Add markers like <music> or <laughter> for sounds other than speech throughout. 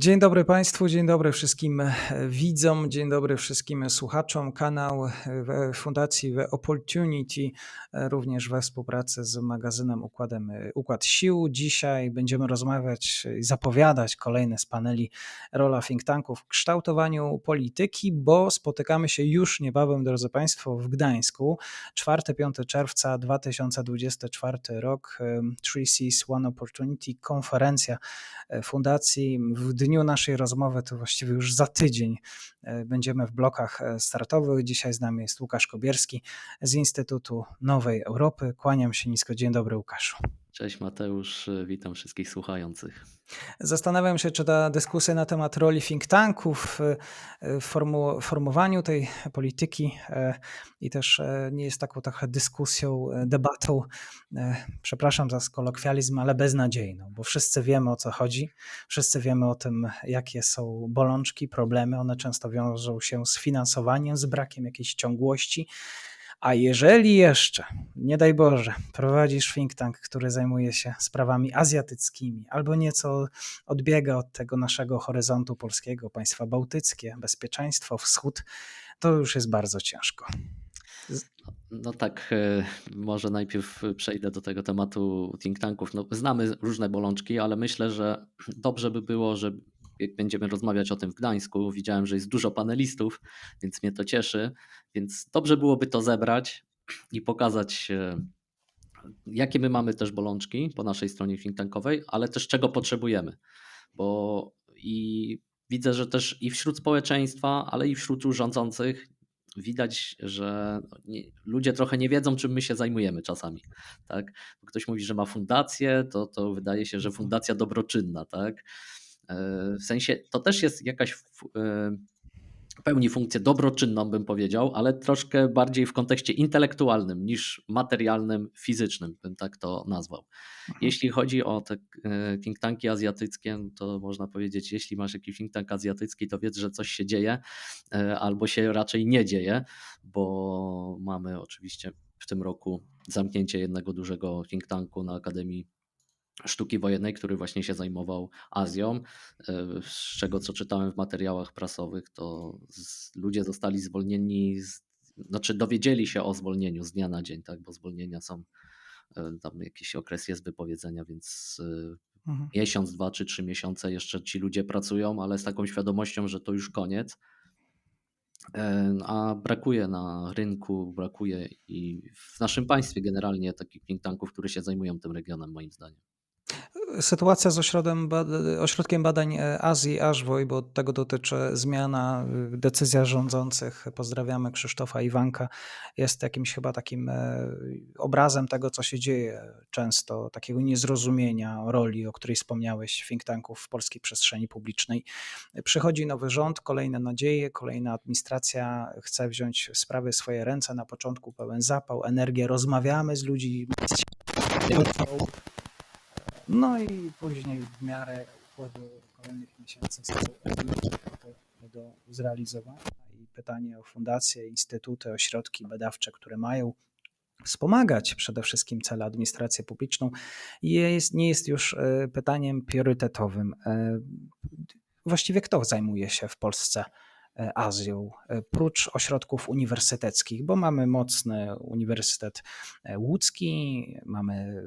Dzień dobry Państwu, dzień dobry wszystkim e, widzom, dzień dobry wszystkim słuchaczom. Kanał e, Fundacji The Opportunity, e, również we współpracy z magazynem Układem, Układ Sił. Dzisiaj będziemy rozmawiać i zapowiadać kolejne z paneli rola think tanków w kształtowaniu polityki, bo spotykamy się już niebawem, drodzy Państwo, w Gdańsku. 4-5 czerwca 2024 rok, Three Seas One Opportunity, konferencja Fundacji w dniu naszej rozmowy, to właściwie już za tydzień, e, będziemy w blokach e, startowych. Dzisiaj z nami jest Łukasz Kobierski z Instytutu Nowej Europy. Kłaniam się nisko. Dzień dobry, Łukaszu. Cześć Mateusz, witam wszystkich słuchających. Zastanawiam się, czy ta dyskusja na temat roli think tanków w formu, formowaniu tej polityki e, i też nie jest taką trochę dyskusją, debatą, przepraszam za kolokwializm, ale beznadziejną, bo wszyscy wiemy o co chodzi, wszyscy wiemy o tym, jakie są bolączki, problemy, one często wiążą się z finansowaniem, z brakiem jakiejś ciągłości a jeżeli jeszcze, nie daj Boże, prowadzisz think tank, który zajmuje się sprawami azjatyckimi, albo nieco odbiega od tego naszego horyzontu polskiego, państwa bałtyckie, bezpieczeństwo, wschód, to już jest bardzo ciężko. No tak, e, może najpierw przejdę do tego tematu think tanków. No, znamy różne bolączki, ale myślę, że dobrze by było, że jak będziemy rozmawiać o tym w Gdańsku. Widziałem, że jest dużo panelistów, więc mnie to cieszy. Więc dobrze byłoby to zebrać i pokazać, e, jakie my mamy też bolączki po naszej stronie think tankowej, ale też czego potrzebujemy. Bo i widzę, że też i wśród społeczeństwa, ale i wśród rządzących widać, że ludzie trochę nie wiedzą, czym my się zajmujemy czasami. Tak? Ktoś mówi, że ma fundację, to, to wydaje się, że fundacja dobroczynna, tak? E, w sensie to też jest jakaś e, pełni funkcję dobroczynną, bym powiedział, ale troszkę bardziej w kontekście intelektualnym niż materialnym, fizycznym, bym tak to nazwał. Mhm. Jeśli chodzi o te e, think tanki azjatyckie, to można powiedzieć, jeśli masz jakiś think tank azjatycki, to wiedz, że coś się dzieje, albo się raczej nie dzieje, bo mamy oczywiście w tym roku zamknięcie jednego dużego think tanku na Akademii sztuki wojennej, który właśnie się zajmował Azją. E, z czego co czytałem w materiałach prasowych, to ludzie zostali zwolnieni, z, znaczy dowiedzieli się o zwolnieniu z dnia na dzień, tak, bo zwolnienia są, e, tam jakiś okres jest wypowiedzenia, więc e, mhm. miesiąc, dwa czy trzy miesiące jeszcze ci ludzie pracują, ale z taką świadomością, że to już koniec. A brakuje na rynku, brakuje i w naszym państwie generalnie takich think tanków, które się zajmują tym regionem, moim zdaniem. Sytuacja z ośrodkiem, ośrodkiem badań e, Azji, ASWOJ, bo tego dotyczy zmiana, y, decyzja rządzących. Pozdrawiamy Krzysztofa Iwanka. Jest jakimś chyba takim e, obrazem tego, co się dzieje często, takiego niezrozumienia roli, o której wspomniałeś, think tanków w polskiej przestrzeni publicznej. Przychodzi nowy rząd, kolejne nadzieje, kolejna administracja chce wziąć sprawy w swoje ręce. Na początku pełen zapał, energię, rozmawiamy z ludźmi no i później w miarę upływu kolejnych miesięcy do zrealizowania i pytanie o fundacje, instytuty, ośrodki badawcze, które mają wspomagać przede wszystkim cele administrację publiczną, jest, nie jest już e, pytaniem priorytetowym. E, właściwie kto zajmuje się w Polsce Azją, e, prócz ośrodków uniwersyteckich, bo mamy mocny Uniwersytet e, Łódzki, mamy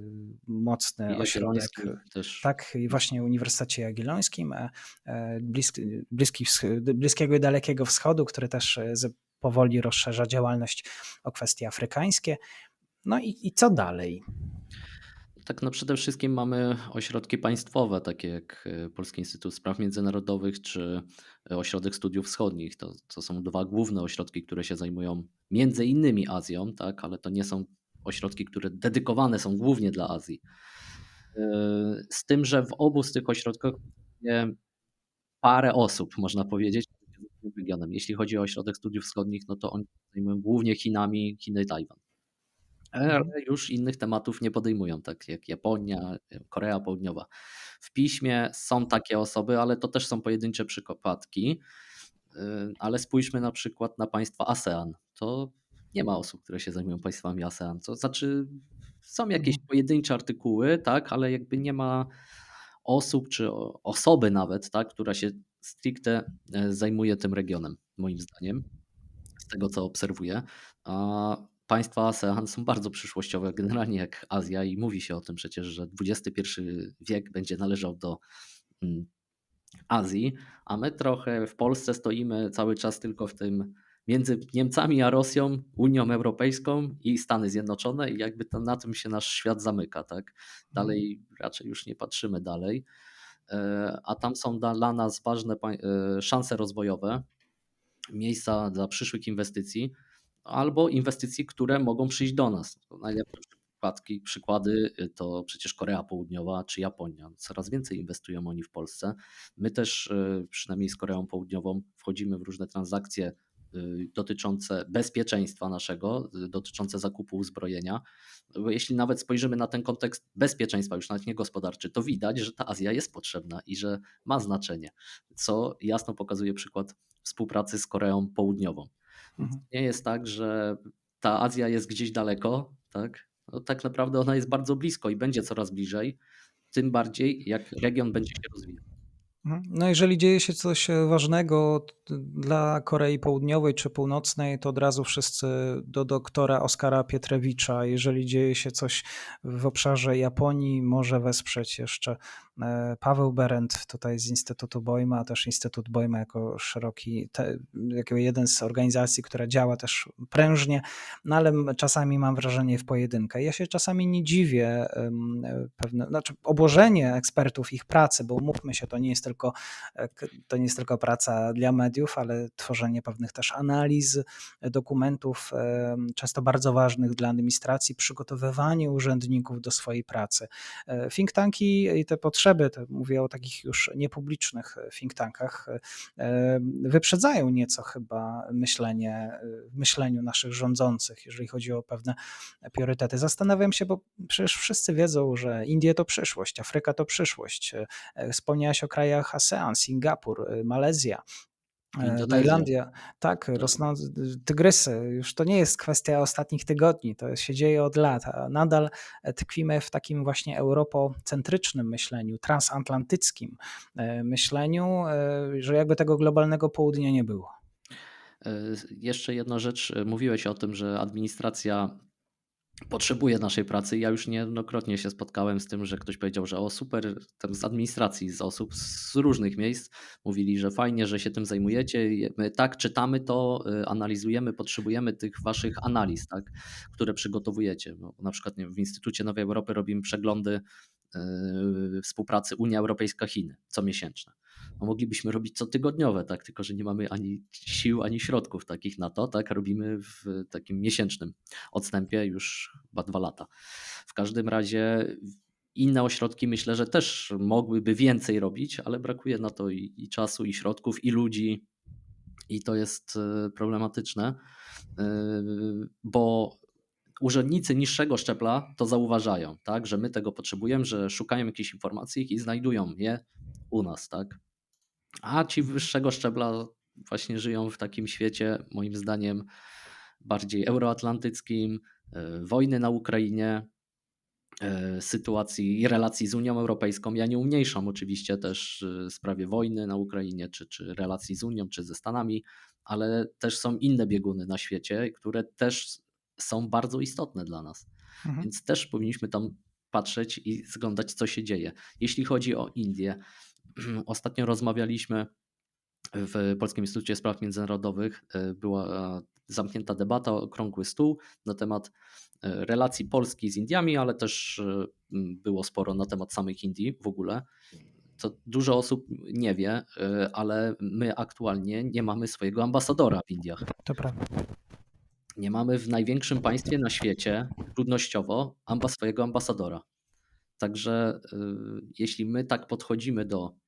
mocny ośrodek, też. tak, właśnie Uniwersytecie Jagiellońskim, bliski, bliski, Bliskiego i Dalekiego Wschodu, który też powoli rozszerza działalność o kwestie afrykańskie. No i, i co dalej? Tak, no przede wszystkim mamy ośrodki państwowe, takie jak e, Polski Instytut Spraw Międzynarodowych czy e, Ośrodek Studiów Wschodnich. To, to są dwa główne ośrodki, które się zajmują między innymi Azją, tak, ale to nie są ośrodki, które dedykowane są głównie dla Azji. E, z tym, że w obu z tych ośrodkach parę osób, można powiedzieć, regionem. Jeśli chodzi o Ośrodek Studiów Wschodnich, no to oni zajmują głównie Chinami, Chiny i Tajwan. Mhm. ale już innych tematów nie podejmują, tak jak Japonia, Korea Południowa. W piśmie są takie osoby, ale to też są pojedyncze przypadki. Y, ale spójrzmy na przykład na państwa ASEAN. To nie ma osób, które się zajmują państwami ASEAN. To znaczy, są jakieś mhm. pojedyncze artykuły, tak, ale jakby nie ma osób, czy osoby nawet, tak, która się stricte zajmuje tym regionem, moim zdaniem, z tego co obserwuję. A państwa ASEAN są bardzo przyszłościowe, generalnie jak Azja i mówi się o tym przecież, że XXI wiek będzie należał do mm, Azji, a my trochę w Polsce stoimy cały czas tylko w tym między Niemcami a Rosją, Unią Europejską i Stany Zjednoczone i jakby to, na tym się nasz świat zamyka, tak? Dalej raczej już nie patrzymy dalej, e, a tam są dla nas ważne e, szanse rozwojowe, miejsca dla przyszłych inwestycji albo inwestycji, które mogą przyjść do nas. Najlepsze przypadki, przykłady y, to przecież Korea Południowa czy Japonia. Coraz więcej inwestują oni w Polsce. My też, y, przynajmniej z Koreą Południową, wchodzimy w różne transakcje y, dotyczące bezpieczeństwa naszego, dotyczące zakupu uzbrojenia. Bo jeśli nawet spojrzymy na ten kontekst bezpieczeństwa, już nawet nie gospodarczy, to widać, że ta Azja jest potrzebna i że ma znaczenie, co jasno pokazuje przykład współpracy z Koreą Południową. Mhm. Nie jest tak, że ta Azja jest gdzieś daleko, tak? No, tak naprawdę ona jest bardzo blisko i będzie coraz bliżej, tym bardziej jak region będzie się rozwijał. Mhm. No jeżeli dzieje się coś ważnego dla Korei Południowej czy Północnej, to od razu wszyscy do doktora Oskara Pietrewicza. Jeżeli dzieje się coś w obszarze Japonii, może wesprzeć jeszcze e, Paweł Berendt tutaj z Instytutu Bojma, a też Instytut Bojma jako szeroki, te, jako jeden z organizacji, która działa też prężnie, no ale czasami mam wrażenie w pojedynkę. Ja się czasami nie dziwię pewne, znaczy obłożenie ekspertów ich pracy, bo umówmy się, to nie jest tylko, e, to nie jest tylko praca dla mediów, ale tworzenie pewnych też analiz, dokumentów, e, często bardzo ważnych dla administracji, przygotowywanie urzędników do swojej pracy. E, think tanki i te potrzeby, to mówię o takich już niepublicznych think tankach, wyprzedzają nieco chyba myślenie, myśleniu naszych rządzących, jeżeli chodzi o pewne priorytety. Zastanawiam się, bo przecież wszyscy wiedzą, że Indie to przyszłość, Afryka to przyszłość. Wspomniałaś o krajach krajach ASEAN, Singapur, y, Malezja. E, Indonezja. Tajlandia, tak, tak, rosną tygrysy. Już to nie jest kwestia ostatnich tygodni, to się dzieje od lat. A nadal tkwimy w takim właśnie europocentrycznym myśleniu, transatlantyckim e, myśleniu, e, że jakby tego globalnego południa nie było. Jeszcze jedna rzecz. Mówiłeś o tym, że administracja potrzebuje naszej pracy. Ja już niejednokrotnie się spotkałem z tym, że ktoś powiedział, że o super, tam z administracji, z osób z różnych miejsc mówili, że fajnie, że się tym zajmujecie. My tak czytamy to, y, analizujemy, potrzebujemy tych waszych analiz, tak, które przygotowujecie. No, na przykład nie, w Instytucie Nowej Europy robimy przeglądy yy, współpracy Unia Europejska-Chiny co miesięczne moglibyśmy robić cotygodniowe, tak? tylko że nie mamy ani sił, ani środków takich na to, tak? robimy w takim miesięcznym odstępie już chyba dwa lata. W każdym razie inne ośrodki myślę, że też mogłyby więcej robić, ale brakuje na to i, i czasu, i środków, i ludzi, i to jest e, problematyczne, e, bo urzędnicy niższego szczebla to zauważają, tak, że my tego potrzebujemy, że szukają jakichś informacji i znajdują je u nas, tak. A ci wyższego szczebla właśnie żyją w takim świecie, moim zdaniem, bardziej euroatlantyckim, e, wojny na Ukrainie, e, sytuacji i relacji z Unią Europejską. Ja nie umniejszam oczywiście też e, sprawie wojny na Ukrainie, czy, czy relacji z Unią, czy ze Stanami, ale też są inne bieguny na świecie, które też są bardzo istotne dla nas. Mhm. Więc też powinniśmy tam patrzeć i zglądać, co się dzieje. Jeśli chodzi o Indię, Ostatnio rozmawialiśmy w Polskim Instytucie Spraw Międzynarodowych. E, była zamknięta debata, okrągły stół na temat e, relacji Polski z Indiami, ale też e, było sporo na temat samych Indii w ogóle. To dużo osób nie wie, ale my aktualnie nie mamy swojego ambasadora w Indiach. To prawda. Nie mamy w największym państwie na świecie ludnościowo swojego ambasadora. Także jeśli my tak podchodzimy do E,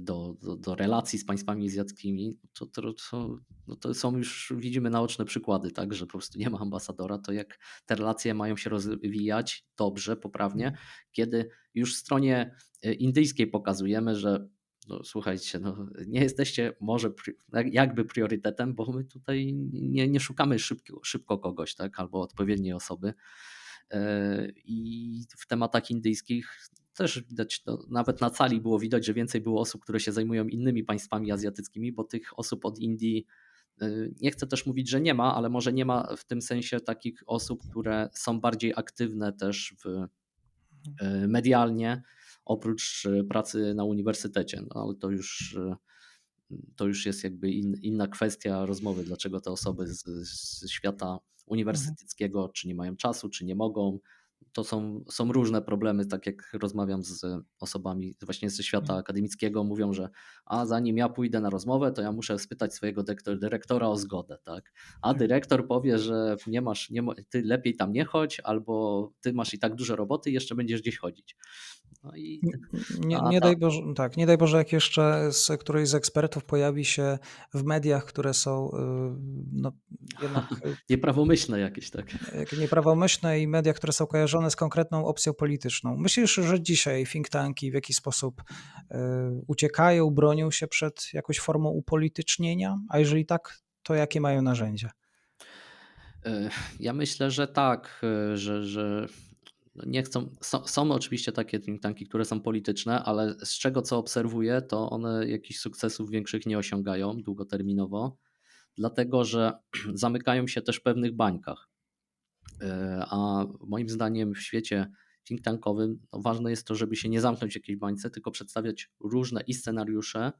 do, do, do, relacji z państwami azjatyckimi, to, to, to, no to, są już, widzimy naoczne przykłady, tak, że po prostu nie ma ambasadora, to jak te relacje mają się rozwijać dobrze, poprawnie, mhm. kiedy już w stronie e, indyjskiej pokazujemy, że no, słuchajcie, no, nie jesteście może jakby priorytetem, bo my tutaj nie, nie szukamy szybko, szybko kogoś, tak, albo odpowiedniej osoby. E, I w tematach indyjskich też widać, no, nawet na cali było widać, że więcej było osób, które się zajmują innymi państwami azjatyckimi, bo tych osób od Indii y, nie chcę też mówić, że nie ma, ale może nie ma w tym sensie takich osób, które są bardziej aktywne też w, y, medialnie, oprócz y, pracy na uniwersytecie. No, ale to już, to już jest jakby in, inna kwestia rozmowy, dlaczego te osoby z, z świata uniwersyteckiego, czy nie mają czasu, czy nie mogą. To są, są różne problemy, tak jak rozmawiam z osobami właśnie ze świata Mhm. akademickiego, mówią, że a zanim ja pójdę na rozmowę, to ja muszę spytać swojego dyrektor- dyrektora o zgodę, tak? A Tak. dyrektor powie, że nie masz, nie, ty lepiej tam nie chodź, albo ty masz i tak dużo roboty i jeszcze będziesz gdzieś chodzić. No i Nie, a nie ta- daj Boże, tak, nie daj Boże, jak jeszcze z któryś z ekspertów pojawi się w mediach, które są y, no, jednak <laughs> nieprawomyślne jakieś, tak? nieprawomyślne i media, które są kojarzone z konkretną opcją polityczną. Myślisz, że dzisiaj think tanki w jakiś sposób y, uciekają, bronią się przed jakąś formą upolitycznienia? A jeżeli tak, to jakie mają narzędzia? E, Ja myślę, że tak, e, że, że no nie chcą. Są, są oczywiście takie think tanki, które są polityczne, ale z czego co obserwuję, to one jakichś sukcesów większych nie osiągają długoterminowo, dlatego że <clears throat> zamykają się też w pewnych bańkach. E, A moim zdaniem w świecie think tankowym no ważne jest to, żeby się nie zamknąć w jakiejś bańce, tylko przedstawiać różne i scenariusze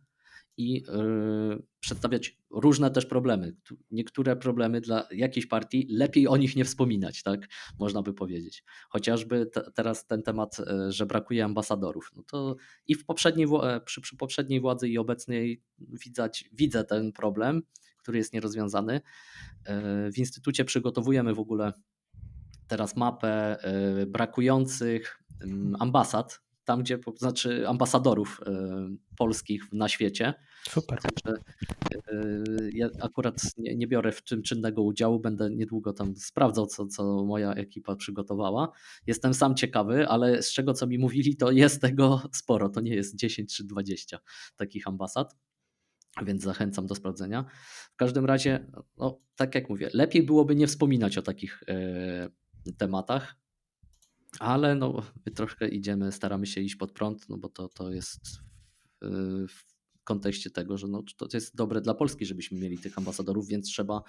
i yy, przedstawiać różne też problemy. Niektóre problemy dla jakiejś partii lepiej o nich nie wspominać, tak można by powiedzieć. Chociażby te, teraz ten temat, e, że brakuje ambasadorów. No to i w poprzedniej, e, przy, przy poprzedniej władzy i obecnej widzać, widzę ten problem, który jest nierozwiązany. E, W instytucie przygotowujemy w ogóle teraz mapę e, brakujących mm, ambasad, tam gdzie, znaczy ambasadorów e, polskich na świecie. Super. Także e, ja akurat nie, nie biorę w tym czynnego udziału, będę niedługo tam sprawdzał, co, co moja ekipa przygotowała. Jestem sam ciekawy, ale z czego co mi mówili, to jest tego sporo. To nie jest 10 czy 20 takich ambasad. Więc zachęcam do sprawdzenia. W każdym razie, no, tak jak mówię, lepiej byłoby nie wspominać o takich e, tematach, ale no, my troszkę idziemy, staramy się iść pod prąd, no bo to, to jest w, kontekście tego, że no, to jest dobre dla Polski, żebyśmy mieli tych ambasadorów, więc trzeba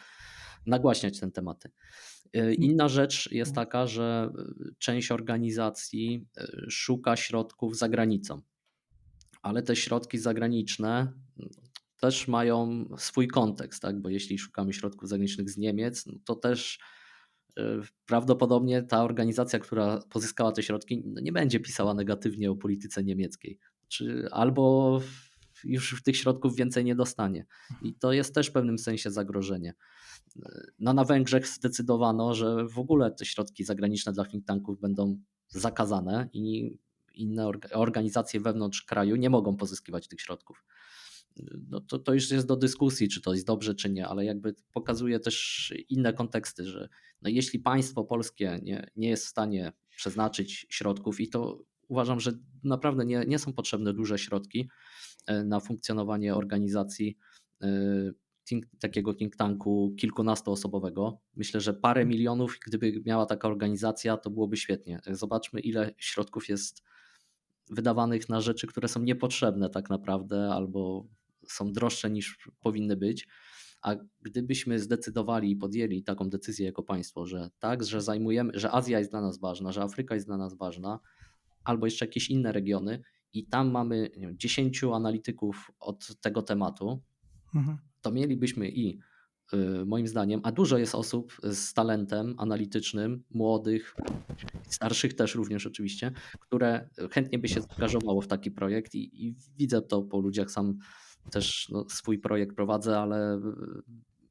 nagłaśniać te tematy. E, Inna rzecz jest taka, że e, część organizacji e, szuka środków za granicą, ale te środki zagraniczne też mają swój kontekst, tak? bo jeśli szukamy środków zagranicznych z Niemiec, no to też prawdopodobnie ta organizacja, która pozyskała te środki, no nie będzie pisała negatywnie o polityce niemieckiej. Czy albo już tych środków więcej nie dostanie. I to jest też w pewnym sensie zagrożenie. No na Węgrzech zdecydowano, że w ogóle te środki zagraniczne dla think tanków będą zakazane i inne orga- organizacje wewnątrz kraju nie mogą pozyskiwać tych środków. No to, to już jest do dyskusji, czy to jest dobrze, czy nie, ale jakby pokazuje też inne konteksty, że no jeśli państwo polskie nie, nie jest w stanie przeznaczyć środków, i to uważam, że naprawdę nie, nie są potrzebne duże środki e, na funkcjonowanie organizacji e, think, takiego think tanku kilkunastoosobowego. Myślę, że parę milionów, gdyby miała taka organizacja, to byłoby świetnie. Zobaczmy, ile środków jest wydawanych na rzeczy, które są niepotrzebne tak naprawdę, albo są droższe niż powinny być. A gdybyśmy zdecydowali i podjęli taką decyzję jako państwo, że tak, że zajmujemy, że Azja jest dla nas ważna, że Afryka jest dla nas ważna, albo jeszcze jakieś inne regiony, i tam mamy wiem, 10 analityków od tego tematu, Mhm. to mielibyśmy i y, moim zdaniem, a dużo jest osób z talentem analitycznym, młodych, starszych też również oczywiście, które chętnie by się zaangażowało w taki projekt i, i widzę to po ludziach, sam też no, swój projekt prowadzę, ale y,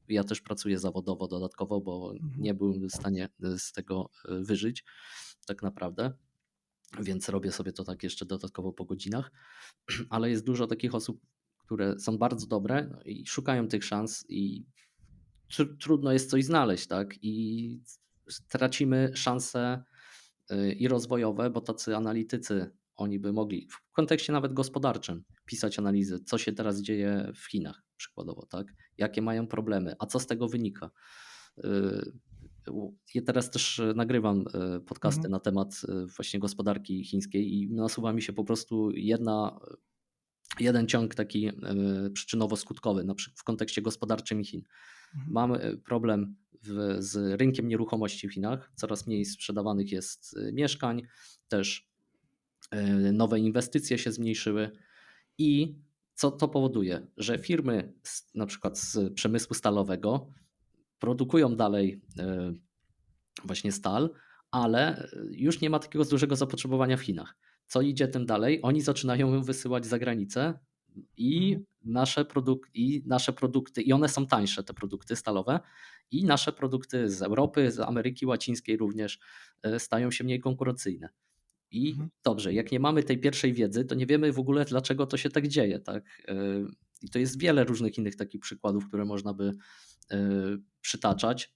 ja też pracuję zawodowo dodatkowo, bo nie byłem w stanie z tego y, wyżyć tak naprawdę. Więc robię sobie to tak jeszcze dodatkowo po godzinach, <clears throat> ale jest dużo takich osób, które są bardzo dobre i szukają tych szans i tr- trudno jest coś znaleźć, tak? I tracimy szanse y, i rozwojowe, bo tacy analitycy, oni by mogli w kontekście nawet gospodarczym pisać analizy, co się teraz dzieje w Chinach przykładowo, tak? Jakie mają problemy, a co z tego wynika? Y, ja teraz też e, nagrywam e, podcasty Mhm. na temat właśnie gospodarki chińskiej i nasuwa mi się po prostu jedna, jeden ciąg taki przyczynowo-skutkowy, na przykład w kontekście gospodarczym Chin. Mhm. Mamy problem w, z rynkiem nieruchomości w Chinach. Coraz mniej sprzedawanych jest mieszkań, też nowe inwestycje się zmniejszyły. I co to powoduje? Że firmy z, na przykład z przemysłu stalowego produkują dalej e, właśnie stal, ale już nie ma takiego dużego zapotrzebowania w Chinach. Co idzie tym dalej? Oni zaczynają ją wysyłać za granicę i Mhm. nasze, produk- i nasze produkty, i one są tańsze, te produkty stalowe, i nasze produkty z Europy, z Ameryki Łacińskiej również e, stają się mniej konkurencyjne. I Mhm. dobrze, jak nie mamy tej pierwszej wiedzy, to nie wiemy w ogóle, dlaczego to się tak dzieje. Tak? E, I to jest wiele różnych innych takich przykładów, które można by e, przytaczać.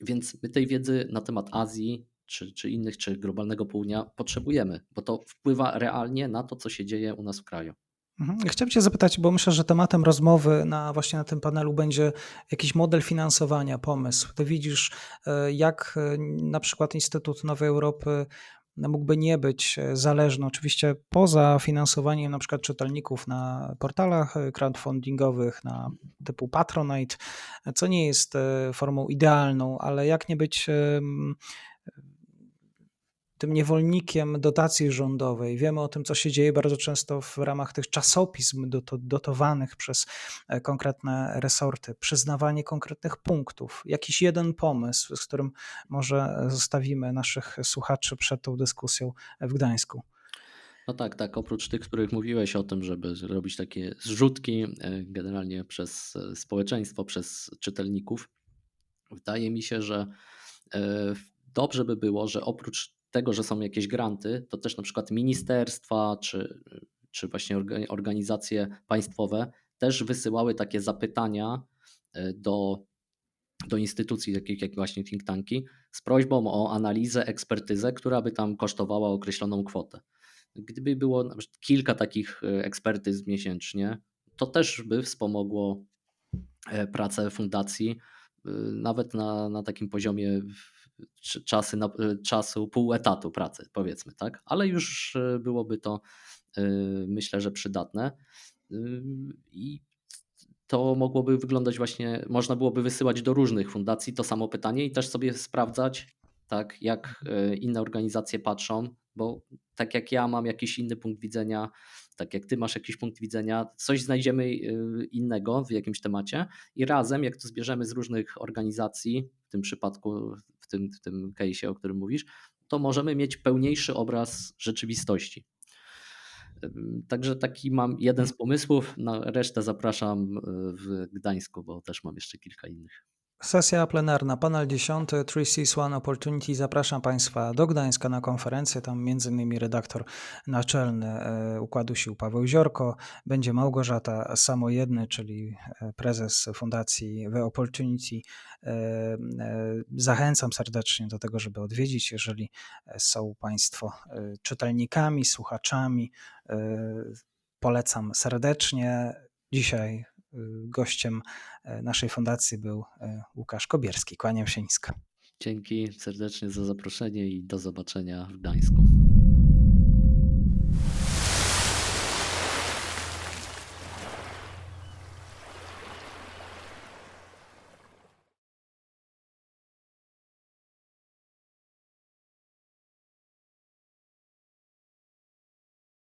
Więc my tej wiedzy na temat Azji, czy, czy innych, czy globalnego południa potrzebujemy, bo to wpływa realnie na to, co się dzieje u nas w kraju. Mhm. Chciałbym Cię zapytać, bo myślę, że tematem rozmowy na właśnie na tym panelu będzie jakiś model finansowania, pomysł. Ty widzisz, e, jak na przykład Instytut Nowej Europy mógłby nie być e, zależny, oczywiście poza finansowaniem na przykład czytelników na portalach e, crowdfundingowych, na typu Patronite, co nie jest e, formą idealną, ale jak nie być tym niewolnikiem dotacji rządowej. Wiemy o tym, co się dzieje bardzo często w ramach tych czasopism doto- dotowanych przez e, konkretne resorty, przyznawanie konkretnych punktów, jakiś jeden pomysł, z którym może zostawimy naszych słuchaczy przed tą dyskusją w Gdańsku. No tak, tak. Oprócz tych, których mówiłeś o tym, żeby robić takie zrzutki e, generalnie przez e, społeczeństwo, przez czytelników, wydaje mi się, że dobrze by było, że oprócz tego, że są jakieś granty, to też na przykład ministerstwa czy, czy właśnie orga- organizacje państwowe też wysyłały takie zapytania e, do, do instytucji takich jak właśnie think tanki z prośbą o analizę, ekspertyzę, która by tam kosztowała określoną kwotę. Gdyby było kilka takich e, ekspertyz miesięcznie, to też by wspomogło e, pracę fundacji, nawet na, na takim poziomie czasy na, y, czasu pół etatu pracy, powiedzmy, tak? Ale już y, byłoby to y, myślę, że przydatne. I to mogłoby wyglądać właśnie, można byłoby wysyłać do różnych fundacji to samo pytanie i też sobie sprawdzać, tak, jak e, inne organizacje patrzą, bo tak jak ja mam jakiś inny punkt widzenia, tak jak ty masz jakiś punkt widzenia, coś znajdziemy e, innego w jakimś temacie i razem, jak to zbierzemy z różnych organizacji, w tym przypadku, tym, w tym case'ie, o którym mówisz, to możemy mieć pełniejszy obraz rzeczywistości. Także taki mam jeden z pomysłów. Na resztę zapraszam y, w Gdańsku, bo też mam jeszcze kilka innych. Sesja plenarna, panel 10, 3Cs One Opportunity. Zapraszam Państwa do Gdańska na konferencję. Tam m.in. redaktor naczelny e, Układu Sił Paweł Ziorko, będzie Małgorzata Samojedny, czyli e, prezes Fundacji The Opportunity. E, Zachęcam serdecznie do tego, żeby odwiedzić, jeżeli są Państwo czytelnikami, słuchaczami. Polecam serdecznie. Dzisiaj gościem e, naszej fundacji był e, Łukasz Kobierski. Kłaniam się nisko. Dzięki serdecznie za zaproszenie i do zobaczenia w Gdańsku.